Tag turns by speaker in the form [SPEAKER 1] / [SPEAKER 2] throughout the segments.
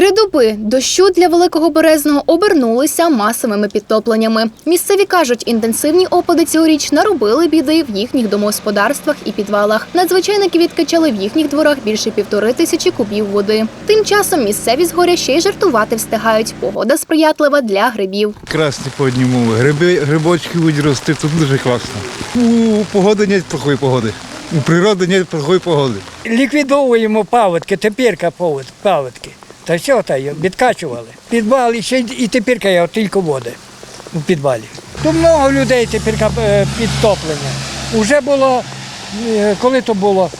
[SPEAKER 1] Три доби дощу для великого березного обернулися масовими підтопленнями. Місцеві кажуть, інтенсивні опади цьогоріч наробили біди в їхніх домогосподарствах і підвалах. Надзвичайники відкачали в їхніх дворах більше півтори тисячі кубів води. Тим часом місцеві з горя ще й жартувати встигають. Погода сприятлива для грибів.
[SPEAKER 2] Красні погодні умови. Гриби, грибочки будуть рости, тут дуже класно. У погоди немає плохої погоди. У природи немає плохої погоди.
[SPEAKER 3] Ліквідовуємо паводки, тепірка павод- паводки. Та все, та й відкачували. Підвал ще і є от тільки води у підвалі. Тут много людей тепірка е, підтоплення. Уже було, е, коли то було,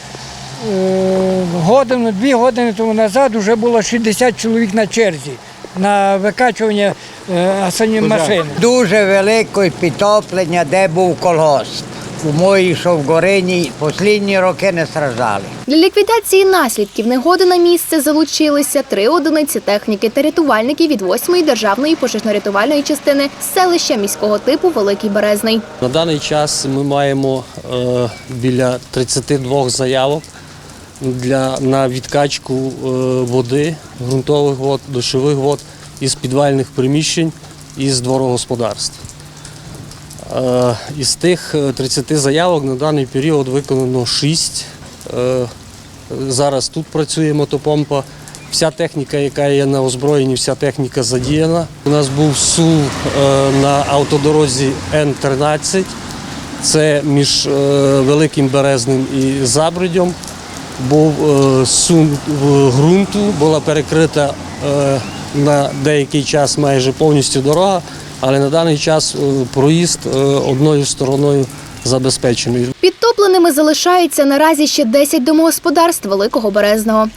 [SPEAKER 3] е, годину, дві години тому назад вже було 60 чоловік на черзі на викачування машини.
[SPEAKER 4] Дуже велике підтоплення, де був колгосп. У моїй Шовгорині останні роки не страждали.
[SPEAKER 1] Для ліквідації наслідків негоди на місце залучилися три одиниці техніки та рятувальники від 8-ї державної пожежно-рятувальної частини селища міського типу Великий Березний.
[SPEAKER 5] На даний час ми маємо е, біля 32 заявок для, на відкачку е, води, ґрунтових вод, дощових вод із підвальних приміщень із дворогосподарств. Е, із тих е, 30 заявок на даний період виконано 6. Е, зараз тут працює мотопомпа. Вся техніка, яка є на озброєнні, вся техніка задіяна. У нас був СУ е, на автодорозі Н-13. Це між е, Великим Березним і Забридьом. Був е, сум ґрунту, була перекрита е, на деякий час майже повністю дорога, але на даний час е, проїзд е, одною стороною забезпечений.
[SPEAKER 1] Підтопленими залишається наразі ще 10 домогосподарств Великого Березного.